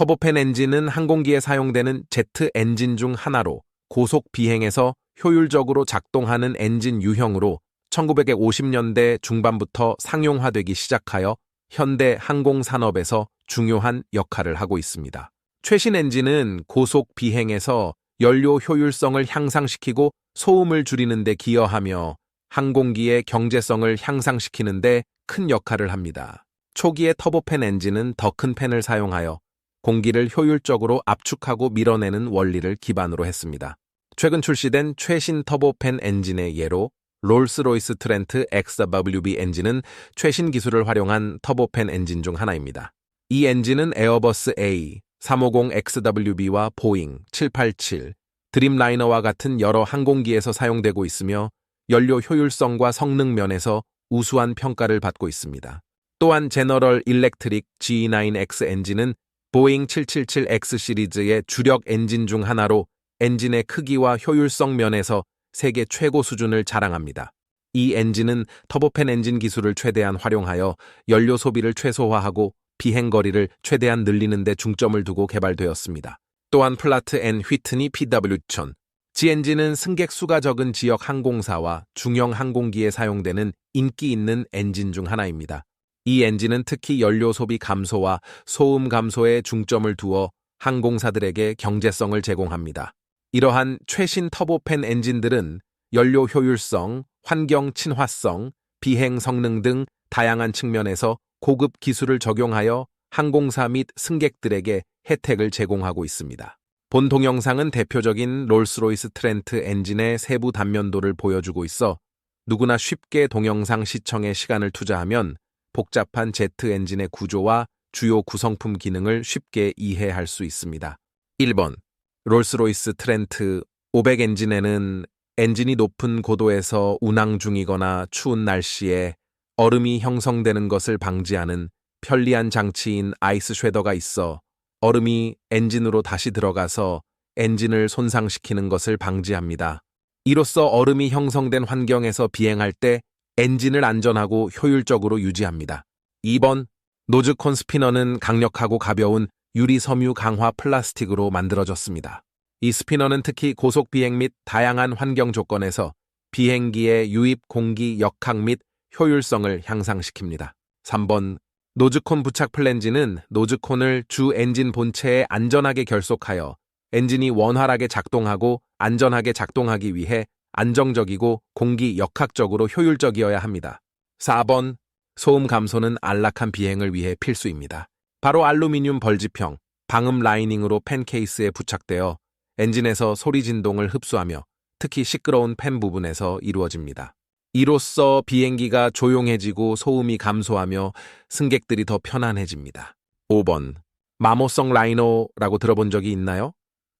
터보팬 엔진은 항공기에 사용되는 제트 엔진 중 하나로 고속 비행에서 효율적으로 작동하는 엔진 유형으로 1950년대 중반부터 상용화되기 시작하여 현대 항공산업에서 중요한 역할을 하고 있습니다. 최신 엔진은 고속 비행에서 연료 효율성을 향상시키고 소음을 줄이는 데 기여하며 항공기의 경제성을 향상시키는 데 큰 역할을 합니다. 초기의 터보팬 엔진은 더 큰 팬을 사용하여 공기를 효율적으로 압축하고 밀어내는 원리를 기반으로 했습니다. 최근 출시된 최신 터보팬 엔진의 예로 롤스로이스 트렌트 XWB 엔진은 최신 기술을 활용한 터보팬 엔진 중 하나입니다. 이 엔진은 에어버스 A 350XWB와 보잉 787, 드림라이너와 같은 여러 항공기에서 사용되고 있으며 연료 효율성과 성능 면에서 우수한 평가를 받고 있습니다. 또한 제너럴 일렉트릭 G9X 엔진은 보잉 777X 시리즈의 주력 엔진 중 하나로 엔진의 크기와 효율성 면에서 세계 최고 수준을 자랑합니다. 이 엔진은 터보팬 엔진 기술을 최대한 활용하여 연료 소비를 최소화하고 비행 거리를 최대한 늘리는 데 중점을 두고 개발되었습니다. 또한 플라트 앤 휘트니 PW1000 G 엔진은 승객 수가 적은 지역 항공사와 중형 항공기에 사용되는 인기 있는 엔진 중 하나입니다. 이 엔진은 특히 연료 소비 감소와 소음 감소에 중점을 두어 항공사들에게 경제성을 제공합니다. 이러한 최신 터보팬 엔진들은 연료 효율성, 환경 친화성, 비행 성능 등 다양한 측면에서 고급 기술을 적용하여 항공사 및 승객들에게 혜택을 제공하고 있습니다. 본 동영상은 대표적인 롤스로이스 트렌트 엔진의 세부 단면도를 보여주고 있어 누구나 쉽게 동영상 시청에 시간을 투자하면 복잡한 제트 엔진의 구조와 주요 구성품 기능을 쉽게 이해할 수 있습니다. 1번 롤스로이스 트렌트 500 엔진에는 엔진이 높은 고도에서 운항 중이거나 추운 날씨에 얼음이 형성되는 것을 방지하는 편리한 장치인 아이스 쉐더가 있어 얼음이 엔진으로 다시 들어가서 엔진을 손상시키는 것을 방지합니다. 이로써 얼음이 형성된 환경에서 비행할 때 엔진을 안전하고 효율적으로 유지합니다. 2번 노즈콘 스피너는 강력하고 가벼운 유리 섬유 강화 플라스틱으로 만들어졌습니다. 이 스피너는 특히 고속 비행 및 다양한 환경 조건에서 비행기의 유입 공기 역학 및 효율성을 향상시킵니다. 3번 노즈콘 부착 플랜지는 노즈콘을 주 엔진 본체에 안전하게 결속하여 엔진이 원활하게 작동하고 안전하게 작동하기 위해 안정적이고 공기 역학적으로 효율적이어야 합니다. 4번 소음 감소는 안락한 비행을 위해 필수입니다. 바로 알루미늄 벌집형 방음 라이닝으로 팬 케이스에 부착되어 엔진에서 소리 진동을 흡수하며 특히 시끄러운 팬 부분에서 이루어집니다. 이로써 비행기가 조용해지고 소음이 감소하며 승객들이 더 편안해집니다. 5번 마모성 라이너라고 들어본 적이 있나요?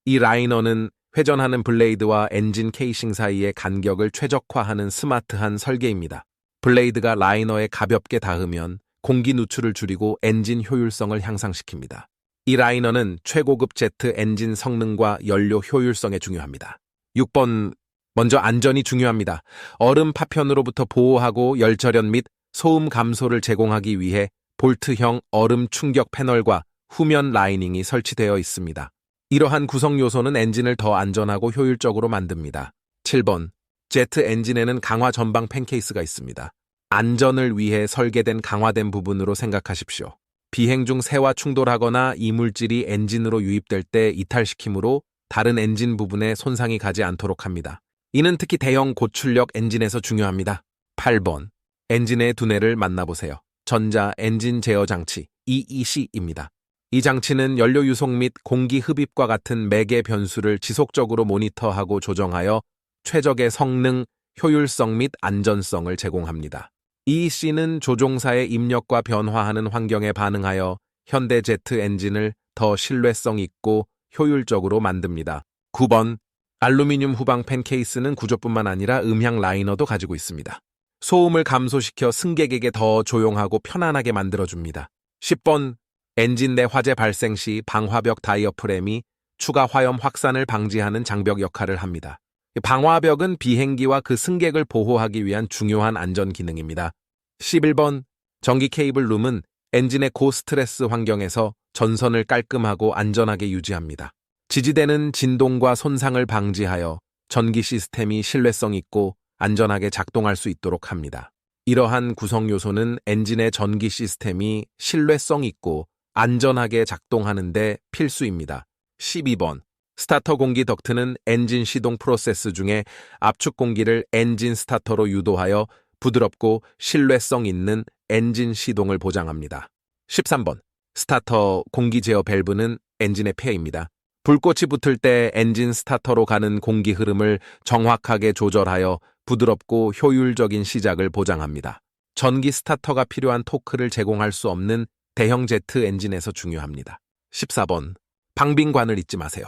이 라이너는 회전하는 블레이드와 엔진 케이싱 사이의 간격을 최적화하는 스마트한 설계입니다. 블레이드가 라이너에 가볍게 닿으면 공기 누출을 줄이고 엔진 효율성을 향상시킵니다. 이 라이너는 최고급 제트 엔진 성능과 연료 효율성에 중요합니다. 6번 먼저 안전이 중요합니다. 얼음 파편으로부터 보호하고 열절연 및 소음 감소를 제공하기 위해 볼트형 얼음 충격 패널과 후면 라이닝이 설치되어 있습니다. 이러한 구성 요소는 엔진을 더 안전하고 효율적으로 만듭니다. 7번 제트 엔진에는 강화 전방 팬케이스가 있습니다. 안전을 위해 설계된 강화된 부분으로 생각하십시오. 비행 중 새와 충돌하거나 이물질이 엔진으로 유입될 때 이탈시키므로 다른 엔진 부분에 손상이 가지 않도록 합니다. 이는 특히 대형 고출력 엔진에서 중요합니다. 8번 엔진의 두뇌를 만나보세요. 전자 엔진 제어 장치 EEC입니다. 이 장치는 연료 유속 및 공기 흡입과 같은 매개 변수를 지속적으로 모니터하고 조정하여 최적의 성능, 효율성 및 안전성을 제공합니다. EC는 조종사의 입력과 변화하는 환경에 반응하여 현대 제트 엔진을 더 신뢰성 있고 효율적으로 만듭니다. 9번 알루미늄 후방 팬 케이스는 구조뿐만 아니라 음향 라이너도 가지고 있습니다. 소음을 감소시켜 승객에게 더 조용하고 편안하게 만들어줍니다. 10번 엔진 내 화재 발생 시 방화벽 다이어프램이 추가 화염 확산을 방지하는 장벽 역할을 합니다. 방화벽은 비행기와 그 승객을 보호하기 위한 중요한 안전 기능입니다. 11번 전기 케이블 룸은 엔진의 고스트레스 환경에서 전선을 깔끔하고 안전하게 유지합니다. 지지대는 진동과 손상을 방지하여 전기 시스템이 신뢰성 있고 안전하게 작동할 수 있도록 합니다. 이러한 구성 요소는 엔진의 전기 시스템이 신뢰성 있고 안전하게 작동하는데 필수입니다. 12번. 스타터 공기 덕트는 엔진 시동 프로세스 중에 압축 공기를 엔진 스타터로 유도하여 부드럽고 신뢰성 있는 엔진 시동을 보장합니다. 13번. 스타터 공기 제어 밸브는 엔진의 폐입니다. 불꽃이 붙을 때 엔진 스타터로 가는 공기 흐름을 정확하게 조절하여 부드럽고 효율적인 시작을 보장합니다. 전기 스타터가 필요한 토크를 제공할 수 없는 대형 제트 엔진에서 중요합니다. 14번. 방빙관을 잊지 마세요.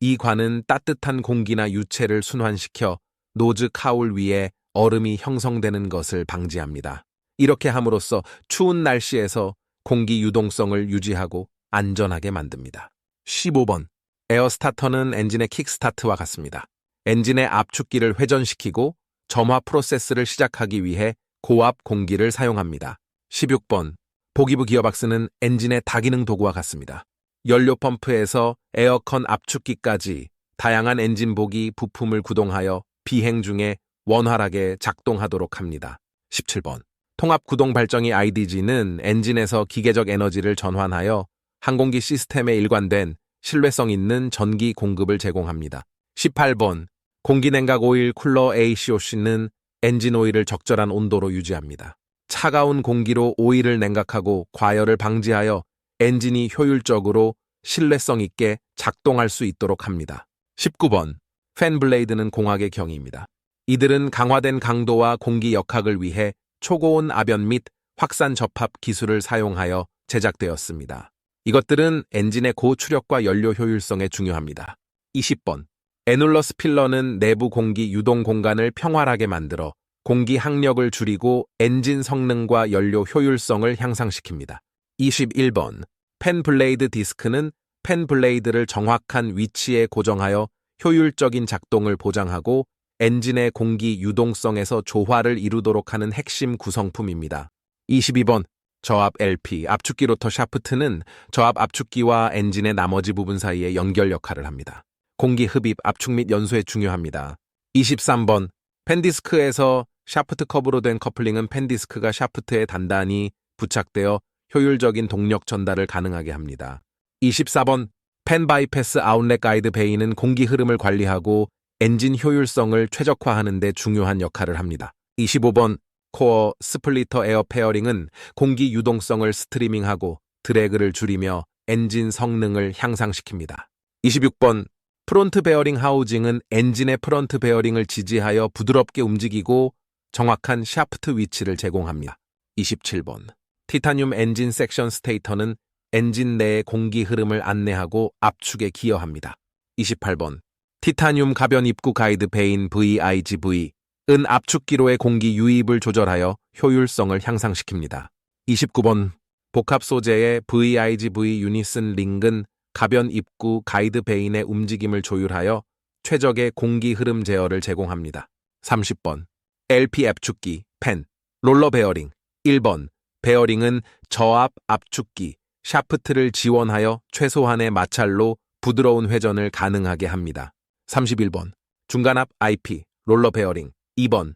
이 관은 따뜻한 공기나 유체를 순환시켜 노즈 카울 위에 얼음이 형성되는 것을 방지합니다. 이렇게 함으로써 추운 날씨에서 공기 유동성을 유지하고 안전하게 만듭니다. 15번. 에어스타터는 엔진의 킥스타트와 같습니다. 엔진의 압축기를 회전시키고 점화 프로세스를 시작하기 위해 고압 공기를 사용합니다. 16번. 보기부 기어박스는 엔진의 다기능 도구와 같습니다. 연료 펌프에서 에어컨 압축기까지 다양한 엔진 보기 부품을 구동하여 비행 중에 원활하게 작동하도록 합니다. 17번. 통합 구동 발전기 IDG는 엔진에서 기계적 에너지를 전환하여 항공기 시스템에 일관된 신뢰성 있는 전기 공급을 제공합니다. 18번. 공기냉각 오일 쿨러 ACOC는 엔진 오일을 적절한 온도로 유지합니다. 차가운 공기로 오일을 냉각하고 과열을 방지하여 엔진이 효율적으로 신뢰성 있게 작동할 수 있도록 합니다. 19번. 팬 블레이드는 공학의 경이입니다. 이들은 강화된 강도와 공기 역학을 위해 초고온 압연 및 확산 접합 기술을 사용하여 제작되었습니다. 이것들은 엔진의 고추력과 연료 효율성에 중요합니다. 20번. 에눌러스 필러는 내부 공기 유동 공간을 평활하게 만들어 공기 항력을 줄이고 엔진 성능과 연료 효율성을 향상시킵니다. 21번. 펜 블레이드 디스크는 펜 블레이드를 정확한 위치에 고정하여 효율적인 작동을 보장하고 엔진의 공기 유동성에서 조화를 이루도록 하는 핵심 구성품입니다. 22번. 저압 LP 압축기 로터 샤프트는 저압 압축기와 엔진의 나머지 부분 사이의 연결 역할을 합니다. 공기 흡입, 압축 및 연소에 중요합니다. 23번. 펜디스크에서 샤프트 컵으로 된 커플링은 펜디스크가 샤프트에 단단히 부착되어 효율적인 동력 전달을 가능하게 합니다. 24번. 펜 바이패스 아웃렛 가이드 베이는 공기 흐름을 관리하고 엔진 효율성을 최적화하는 데 중요한 역할을 합니다. 25번. 코어 스플리터 에어 페어링은 공기 유동성을 스트리밍하고 드래그를 줄이며 엔진 성능을 향상시킵니다. 26번 프론트 베어링 하우징은 엔진의 프론트 베어링을 지지하여 부드럽게 움직이고 정확한 샤프트 위치를 제공합니다. 27번 티타늄 엔진 섹션 스테이터는 엔진 내의 공기 흐름을 안내하고 압축에 기여합니다. 28번 티타늄 가변 입구 가이드 베인 VIGV 은 압축기로의 공기 유입을 조절하여 효율성을 향상시킵니다. 29번 복합 소재의 VIGV 유니슨 링은 가변 입구 가이드 베인의 움직임을 조율하여 최적의 공기 흐름 제어를 제공합니다. 30번 LP 압축기 펜 롤러 베어링 1번 베어링은 저압 압축기 샤프트를 지원하여 최소한의 마찰로 부드러운 회전을 가능하게 합니다. 31번 중간압 IP 롤러 베어링 2번.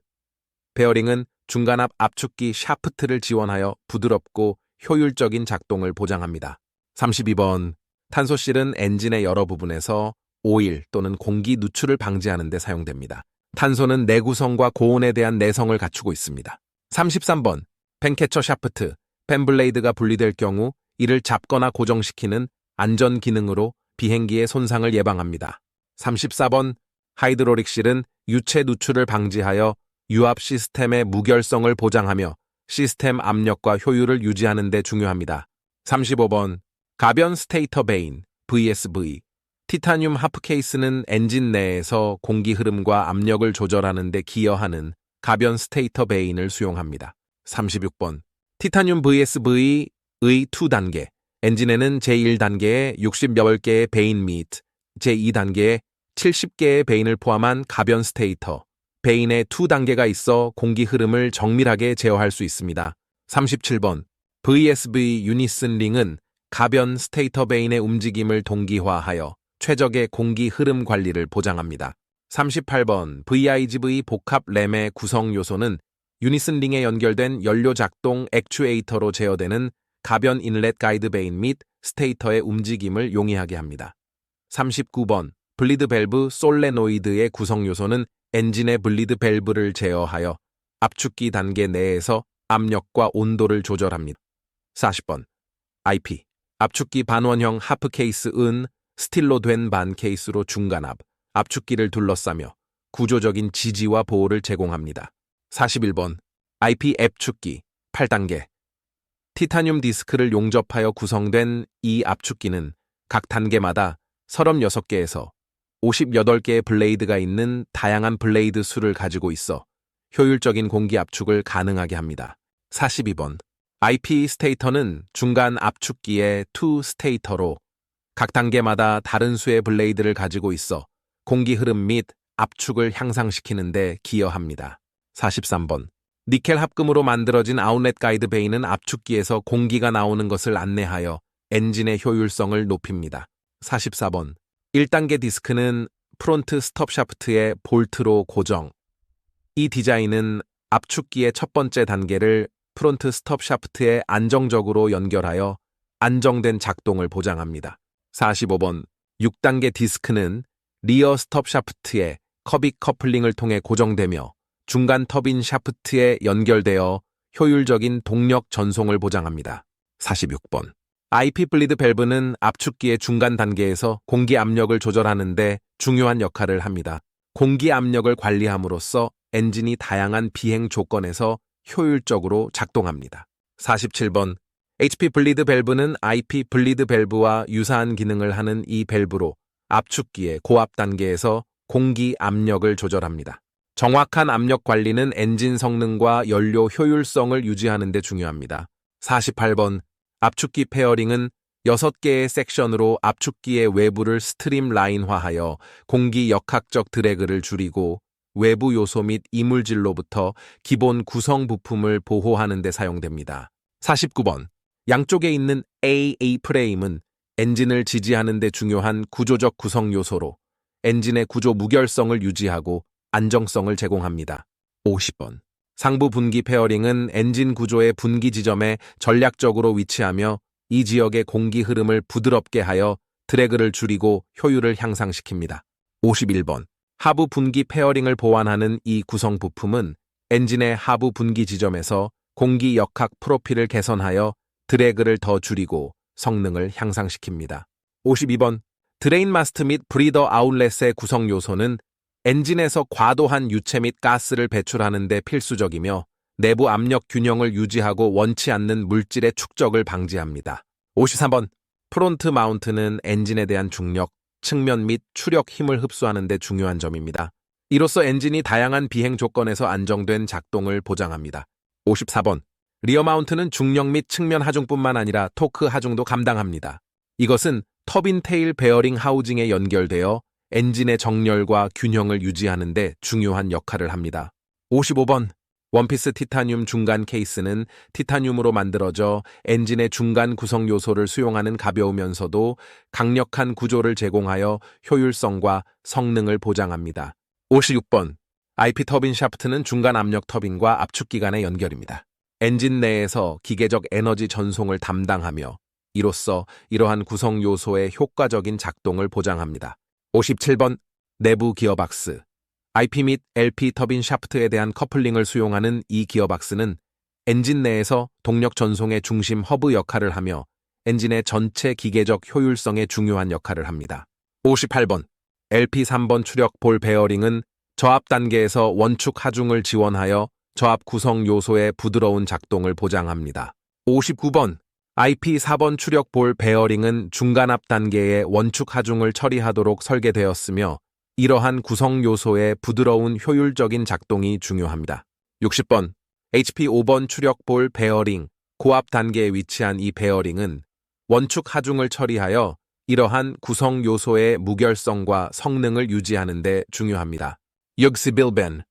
베어링은 중간압 압축기 샤프트를 지원하여 부드럽고 효율적인 작동을 보장합니다. 32번. 탄소실은 엔진의 여러 부분에서 오일 또는 공기 누출을 방지하는 데 사용됩니다. 탄소는 내구성과 고온에 대한 내성을 갖추고 있습니다. 33번. 펜캐처 샤프트, 펜블레이드가 분리될 경우 이를 잡거나 고정시키는 안전 기능으로 비행기의 손상을 예방합니다. 34번. 하이드로릭 실은 유체 누출을 방지하여 유압 시스템의 무결성을 보장하며 시스템 압력과 효율을 유지하는 데 중요합니다. 35번 가변 스테이터 베인 VSV 티타늄 하프 케이스는 엔진 내에서 공기 흐름과 압력을 조절하는 데 기여하는 가변 스테이터 베인을 수용합니다. 36번 티타늄 VSV의 2단계 엔진에는 제1단계에 60여 개의 베인 및 제2단계에 70개의 베인을 포함한 가변 스테이터, 베인의 2단계가 있어 공기 흐름을 정밀하게 제어할 수 있습니다. 37번 VSV 유니슨 링은 가변 스테이터 베인의 움직임을 동기화하여 최적의 공기 흐름 관리를 보장합니다. 38번 VIGV 복합 램의 구성 요소는 유니슨 링에 연결된 연료 작동 액추에이터로 제어되는 가변 인렛 가이드 베인 및 스테이터의 움직임을 용이하게 합니다. 39번 블리드 밸브 솔레노이드의 구성 요소는 엔진의 블리드 밸브를 제어하여 압축기 단계 내에서 압력과 온도를 조절합니다. 40번 IP 압축기 반원형 하프 케이스 은 스틸로 된 반 케이스로 중간압, 압축기를 둘러싸며 구조적인 지지와 보호를 제공합니다. 41번 IP 앱축기 8단계 티타늄 디스크를 용접하여 구성된 이 압축기는 각 단계마다 36개에서 58개의 블레이드가 있는 다양한 블레이드 수를 가지고 있어 효율적인 공기 압축을 가능하게 합니다. 42번 IP 스테이터는 중간 압축기의 투 스테이터로 각 단계마다 다른 수의 블레이드를 가지고 있어 공기 흐름 및 압축을 향상시키는 데 기여합니다. 43번 니켈 합금으로 만들어진 아웃렛 가이드 베이는 압축기에서 공기가 나오는 것을 안내하여 엔진의 효율성을 높입니다. 44번 1단계 디스크는 프론트 스톱 샤프트의 볼트로 고정. 이 디자인은 압축기의 첫 번째 단계를 프론트 스톱 샤프트에 안정적으로 연결하여 안정된 작동을 보장합니다. 45번 6단계 디스크는 리어 스톱 샤프트에 커빅 커플링을 통해 고정되며 중간 터빈 샤프트에 연결되어 효율적인 동력 전송을 보장합니다. 46번 IP 블리드 밸브는 압축기의 중간 단계에서 공기 압력을 조절하는데 중요한 역할을 합니다. 공기 압력을 관리함으로써 엔진이 다양한 비행 조건에서 효율적으로 작동합니다. 47번 HP 블리드 밸브는 IP 블리드 밸브와 유사한 기능을 하는 이 밸브로 압축기의 고압 단계에서 공기 압력을 조절합니다. 정확한 압력 관리는 엔진 성능과 연료 효율성을 유지하는 데 중요합니다. 48번 압축기 페어링은 6개의 섹션으로 압축기의 외부를 스트림 라인화하여 공기 역학적 드래그를 줄이고 외부 요소 및 이물질로부터 기본 구성 부품을 보호하는 데 사용됩니다. 49번. 양쪽에 있는 AA 프레임은 엔진을 지지하는 데 중요한 구조적 구성 요소로 엔진의 구조 무결성을 유지하고 안정성을 제공합니다. 50번. 상부 분기 페어링은 엔진 구조의 분기 지점에 전략적으로 위치하며 이 지역의 공기 흐름을 부드럽게 하여 드래그를 줄이고 효율을 향상시킵니다. 51번. 하부 분기 페어링을 보완하는 이 구성 부품은 엔진의 하부 분기 지점에서 공기 역학 프로필을 개선하여 드래그를 더 줄이고 성능을 향상시킵니다. 52번 드레인 마스트 및 브리더 아웃렛의 구성 요소는 엔진에서 과도한 유체 및 가스를 배출하는 데 필수적이며 내부 압력 균형을 유지하고 원치 않는 물질의 축적을 방지합니다. 53번 프론트 마운트는 엔진에 대한 중력, 측면 및 추력 힘을 흡수하는 데 중요한 점입니다. 이로써 엔진이 다양한 비행 조건에서 안정된 작동을 보장합니다. 54번 리어 마운트는 중력 및 측면 하중뿐만 아니라 토크 하중도 감당합니다. 이것은 터빈 테일 베어링 하우징에 연결되어 엔진의 정렬과 균형을 유지하는 데 중요한 역할을 합니다. 55번 원피스 티타늄 중간 케이스는 티타늄으로 만들어져 엔진의 중간 구성 요소를 수용하는 가벼우면서도 강력한 구조를 제공하여 효율성과 성능을 보장합니다. 56번 IP 터빈 샤프트는 중간 압력 터빈과 압축 기관의 연결입니다. 엔진 내에서 기계적 에너지 전송을 담당하며 이로써 이러한 구성 요소의 효과적인 작동을 보장합니다. 57번 내부 기어박스 IP 및 LP 터빈 샤프트에 대한 커플링을 수용하는 이 기어박스는 엔진 내에서 동력 전송의 중심 허브 역할을 하며 엔진의 전체 기계적 효율성에 중요한 역할을 합니다. 58번 LP 3번 추력 볼 베어링은 저압 단계에서 원축 하중을 지원하여 저압 구성 요소의 부드러운 작동을 보장합니다. 59번 IP 4번 추력 볼 베어링은 중간압 단계의 원축 하중을 처리하도록 설계되었으며 이러한 구성 요소의 부드러운 효율적인 작동이 중요합니다. 60번 HP 5번 추력 볼 베어링 고압 단계에 위치한 이 베어링은 원축 하중을 처리하여 이러한 구성 요소의 무결성과 성능을 유지하는 데 중요합니다. 역시 빌벤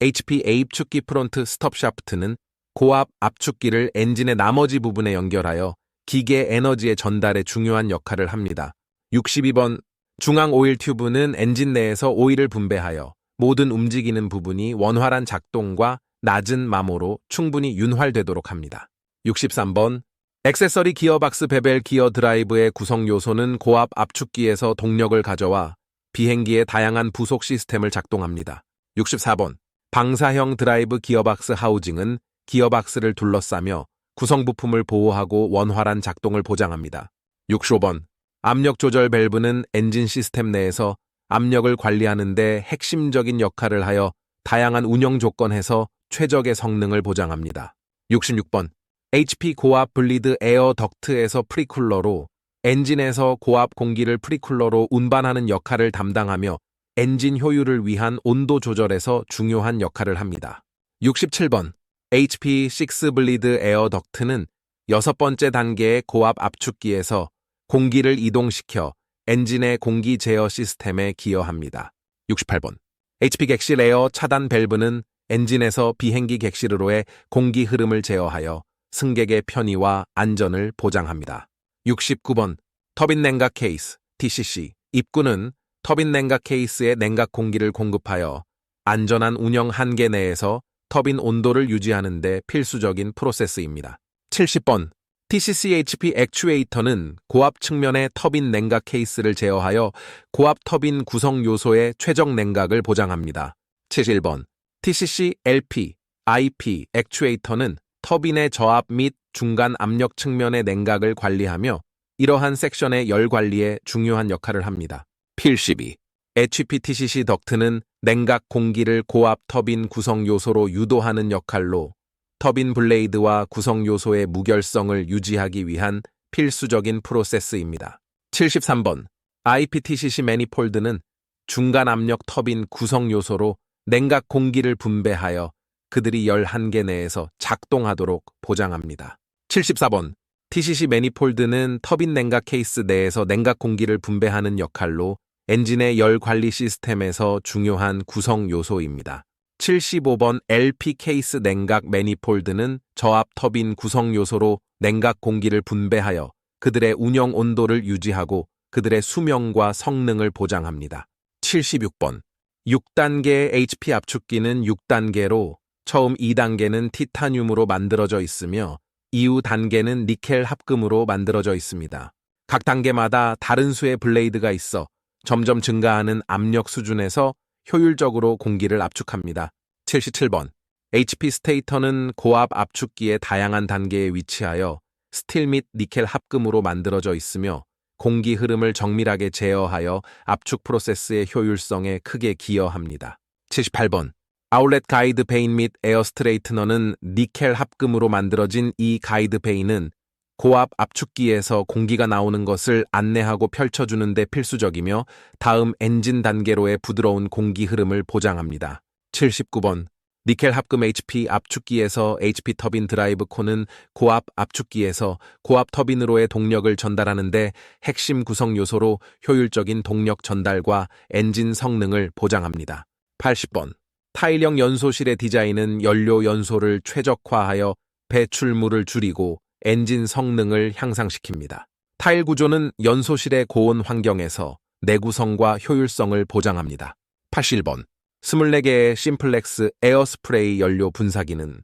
HP 에입축기 프론트 스톱 샤프트는 고압 압축기를 엔진의 나머지 부분에 연결하여 기계 에너지의 전달에 중요한 역할을 합니다. 62번 중앙 오일 튜브는 엔진 내에서 오일을 분배하여 모든 움직이는 부분이 원활한 작동과 낮은 마모로 충분히 윤활되도록 합니다. 63번 액세서리 기어박스 베벨 기어 드라이브의 구성 요소는 고압 압축기에서 동력을 가져와 비행기의 다양한 부속 시스템을 작동합니다. 64번 방사형 드라이브 기어박스 하우징은 기어박스를 둘러싸며 구성 부품을 보호하고 원활한 작동을 보장합니다. 65번 압력 조절 밸브는 엔진 시스템 내에서 압력을 관리하는 데 핵심적인 역할을 하여 다양한 운영 조건에서 최적의 성능을 보장합니다. 66번 HP 고압 블리드 에어 덕트에서 프리쿨러로 엔진에서 고압 공기를 프리쿨러로 운반하는 역할을 담당하며 엔진 효율을 위한 온도 조절에서 중요한 역할을 합니다. 67번 HP 6 블리드 에어 덕트는 여섯 번째 단계의 고압 압축기에서 공기를 이동시켜 엔진의 공기 제어 시스템에 기여합니다. 68번 HP 객실 에어 차단 밸브는 엔진에서 비행기 객실으로의 공기 흐름을 제어하여 승객의 편의와 안전을 보장합니다. 69번 터빈 냉각 케이스 TCC 입구는 터빈 냉각 케이스에 냉각 공기를 공급하여 안전한 운영 한계 내에서 터빈 온도를 유지하는 데 필수적인 프로세스입니다. 70번 TCCHP 액추에이터는 고압 측면의 터빈 냉각 케이스를 제어하여 고압 터빈 구성 요소의 최적 냉각을 보장합니다. 71번 TCC LP, IP 액추에이터는 터빈의 저압 및 중간 압력 측면의 냉각을 관리하며 이러한 섹션의 열 관리에 중요한 역할을 합니다. 필시비 HPTCC 덕트는 냉각 공기를 고압 터빈 구성 요소로 유도하는 역할로 터빈 블레이드와 구성 요소의 무결성을 유지하기 위한 필수적인 프로세스입니다. 73번 IPTCC 매니폴드는 중간 압력 터빈 구성 요소로 냉각 공기를 분배하여 그들이 열 한개 내에서 작동하도록 보장합니다. 74번 TCC 매니폴드는 터빈 냉각 케이스 내에서 냉각 공기를 분배하는 역할로 엔진의 열 관리 시스템에서 중요한 구성 요소입니다. 75번 LP 케이스 냉각 매니폴드는 저압 터빈 구성 요소로 냉각 공기를 분배하여 그들의 운영 온도를 유지하고 그들의 수명과 성능을 보장합니다. 76번 6단계 HP 압축기는 6단계로 처음 2단계는 티타늄으로 만들어져 있으며 이후 단계는 니켈 합금으로 만들어져 있습니다. 각 단계마다 다른 수의 블레이드가 있어 점점 증가하는 압력 수준에서 효율적으로 공기를 압축합니다. 77번 HP 스테이터는 고압 압축기의 다양한 단계에 위치하여 스틸 및 니켈 합금으로 만들어져 있으며 공기 흐름을 정밀하게 제어하여 압축 프로세스의 효율성에 크게 기여합니다. 78번 아울렛 가이드 페인 및 에어 스트레이트너는 니켈 합금으로 만들어진 이 가이드 페인은 고압 압축기에서 공기가 나오는 것을 안내하고 펼쳐주는 데 필수적이며 다음 엔진 단계로의 부드러운 공기 흐름을 보장합니다. 79번 니켈 합금 HP 압축기에서 HP 터빈 드라이브 콘은 고압 압축기에서 고압 터빈으로의 동력을 전달하는데 핵심 구성 요소로 효율적인 동력 전달과 엔진 성능을 보장합니다. 80번 타일형 연소실의 디자인은 연료 연소를 최적화하여 배출물을 줄이고 엔진 성능을 향상시킵니다. 타일 구조는 연소실의 고온 환경에서 내구성과 효율성을 보장합니다. 81번 24개의 심플렉스 에어스프레이 연료 분사기는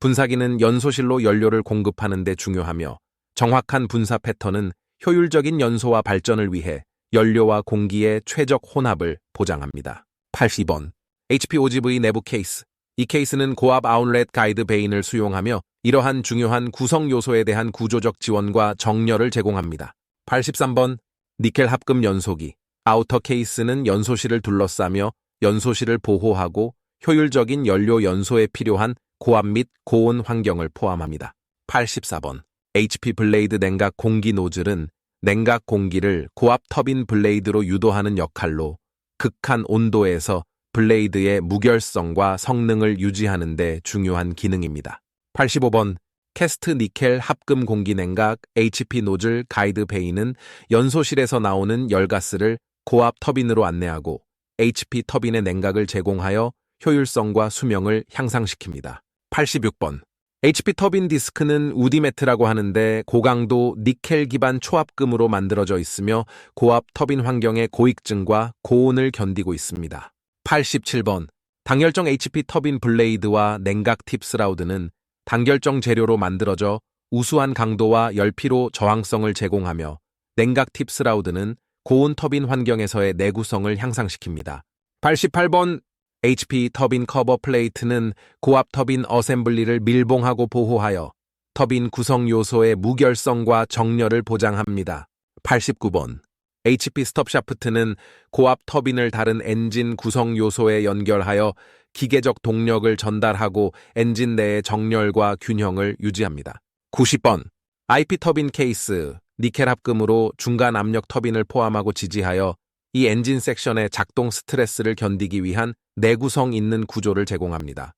분사기는 연소실로 연료를 공급하는 데 중요하며 정확한 분사 패턴은 효율적인 연소와 발전을 위해 연료와 공기의 최적 혼합을 보장합니다. 80번 HPOGV 내부 케이스 이 케이스는 고압 아웃렛 가이드 베인을 수용하며 이러한 중요한 구성 요소에 대한 구조적 지원과 정렬을 제공합니다. 83번 니켈 합금 연소기 아우터 케이스는 연소실을 둘러싸며 연소실을 보호하고 효율적인 연료 연소에 필요한 고압 및 고온 환경을 포함합니다. 84번 HP 블레이드 냉각 공기 노즐은 냉각 공기를 고압 터빈 블레이드로 유도하는 역할로 극한 온도에서 블레이드의 무결성과 성능을 유지하는 데 중요한 기능입니다. 85번 캐스트 니켈 합금 공기 냉각 HP 노즐 가이드 베이는 연소실에서 나오는 열가스를 고압 터빈으로 안내하고 HP 터빈의 냉각을 제공하여 효율성과 수명을 향상시킵니다. 86번 HP 터빈 디스크는 우디매트라고 하는데 고강도 니켈 기반 초압금으로 만들어져 있으며 고압 터빈 환경의 고익증과 고온을 견디고 있습니다. 87번 단결정 HP 터빈 블레이드와 냉각 팁스라우드는 단결정 재료로 만들어져 우수한 강도와 열피로 저항성을 제공하며 냉각 팁스라우드는 고온 터빈 환경에서의 내구성을 향상시킵니다. 88번 HP 터빈 커버 플레이트는 고압 터빈 어셈블리를 밀봉하고 보호하여 터빈 구성 요소의 무결성과 정렬을 보장합니다. 89번 HP 스톱 샤프트는 고압 터빈을 다른 엔진 구성 요소에 연결하여 기계적 동력을 전달하고 엔진 내의 정렬과 균형을 유지합니다. 90번 IP 터빈 케이스 니켈 합금으로 중간 압력 터빈을 포함하고 지지하여 이 엔진 섹션의 작동 스트레스를 견디기 위한 내구성 있는 구조를 제공합니다.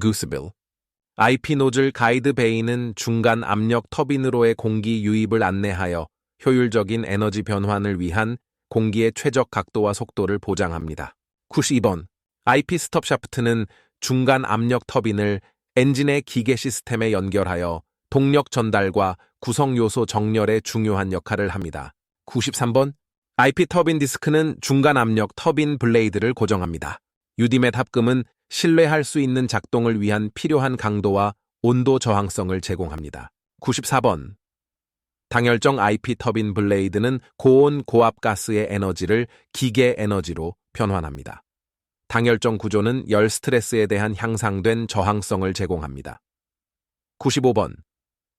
Goosebill IP 노즐 가이드 베이는 중간 압력 터빈으로의 공기 유입을 안내하여 효율적인 에너지 변환을 위한 공기의 최적 각도와 속도를 보장합니다. 92번 IP 스톱 샤프트는 중간 압력 터빈을 엔진의 기계 시스템에 연결하여 동력 전달과 구성 요소 정렬에 중요한 역할을 합니다. 93번 IP 터빈 디스크는 중간 압력 터빈 블레이드를 고정합니다. 유디맷 합금은 신뢰할 수 있는 작동을 위한 필요한 강도와 온도 저항성을 제공합니다. 94번 당열정 IP 터빈 블레이드는 고온 고압 가스의 에너지를 기계 에너지로 변환합니다. 당열정 구조는 열 스트레스에 대한 향상된 저항성을 제공합니다. 95번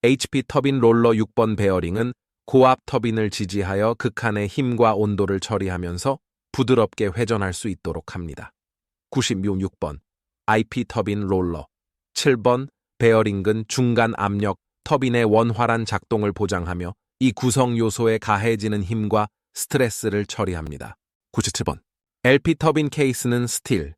HP 터빈 롤러 6번 베어링은 고압 터빈을 지지하여 극한의 힘과 온도를 처리하면서 부드럽게 회전할 수 있도록 합니다. 96번 IP 터빈 롤러 7번 베어링은 중간 압력 터빈의 원활한 작동을 보장하며 이 구성 요소에 가해지는 힘과 스트레스를 처리합니다. 97번 LP 터빈 케이스는 스틸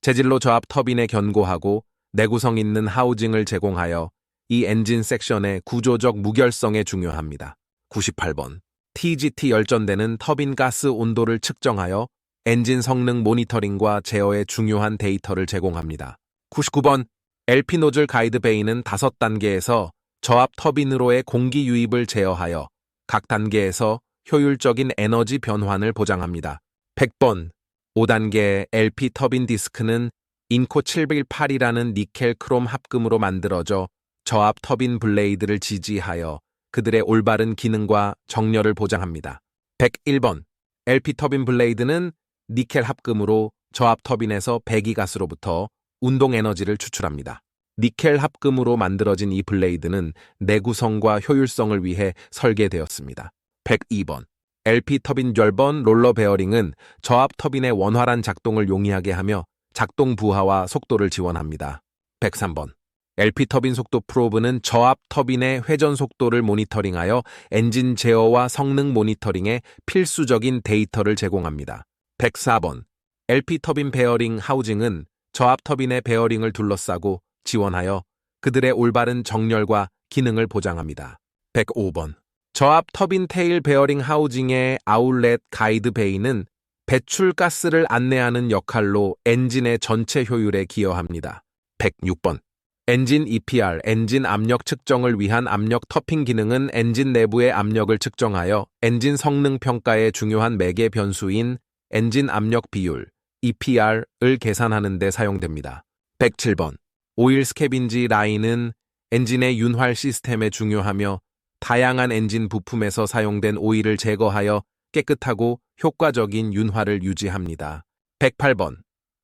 재질로 저압 터빈에 견고하고 내구성 있는 하우징을 제공하여 이 엔진 섹션의 구조적 무결성에 중요합니다. 98번 TGT 열전되는 터빈 가스 온도를 측정하여 엔진 성능 모니터링과 제어에 중요한 데이터를 제공합니다. 99번 LP 노즐 가이드 베이는 5단계에서 저압 터빈으로의 공기 유입을 제어하여 각 단계에서 효율적인 에너지 변환을 보장합니다. 100번 5단계 LP 터빈 디스크는 인코 718이라는 니켈 크롬 합금으로 만들어져 저압 터빈 블레이드를 지지하여 그들의 올바른 기능과 정렬을 보장합니다. 101번 LP 터빈 블레이드는 니켈 합금으로 저압 터빈에서 배기가스로부터 운동 에너지를 추출합니다. 니켈 합금으로 만들어진 이 블레이드는 내구성과 효율성을 위해 설계되었습니다. 102번 LP 터빈 열번 롤러 베어링은 저압 터빈의 원활한 작동을 용이하게 하며 작동 부하와 속도를 지원합니다. 103번 LP 터빈 속도 프로브는 저압 터빈의 회전 속도를 모니터링하여 엔진 제어와 성능 모니터링에 필수적인 데이터를 제공합니다. 104번 LP 터빈 베어링 하우징은 저압 터빈의 베어링을 둘러싸고 지원하여 그들의 올바른 정렬과 기능을 보장합니다. 105번 저압 터빈 테일 베어링 하우징의 아울렛 가이드 베이는 배출 가스를 안내하는 역할로 엔진의 전체 효율에 기여합니다. 106번 엔진 EPR, 엔진 압력 측정을 위한 압력 터핑 기능은 엔진 내부의 압력을 측정하여 엔진 성능 평가에 중요한 매개 변수인 엔진 압력 비율, EPR을 계산하는 데 사용됩니다. 107번. 오일 스캐빈지 라인은 엔진의 윤활 시스템에 중요하며 다양한 엔진 부품에서 사용된 오일을 제거하여 깨끗하고 효과적인 윤활을 유지합니다. 108번.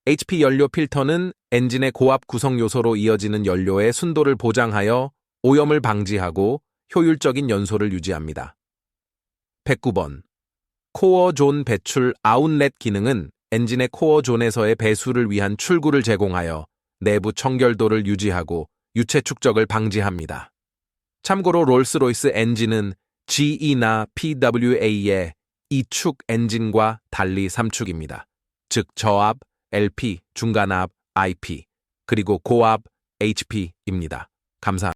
HP 연료 필터는 엔진의 고압 구성 요소로 이어지는 연료의 순도를 보장하여 오염을 방지하고 효율적인 연소를 유지합니다. 109번. 코어 존 배출 아웃렛 기능은 엔진의 코어 존에서의 배수를 위한 출구를 제공하여 내부 청결도를 유지하고 유체 축적을 방지합니다. 참고로 롤스로이스 엔진은 GE나 PWA의 2축 엔진과 달리 3축입니다. 즉 저압, LP, 중간압, IP, 그리고 고압 HP입니다. 감사합니다.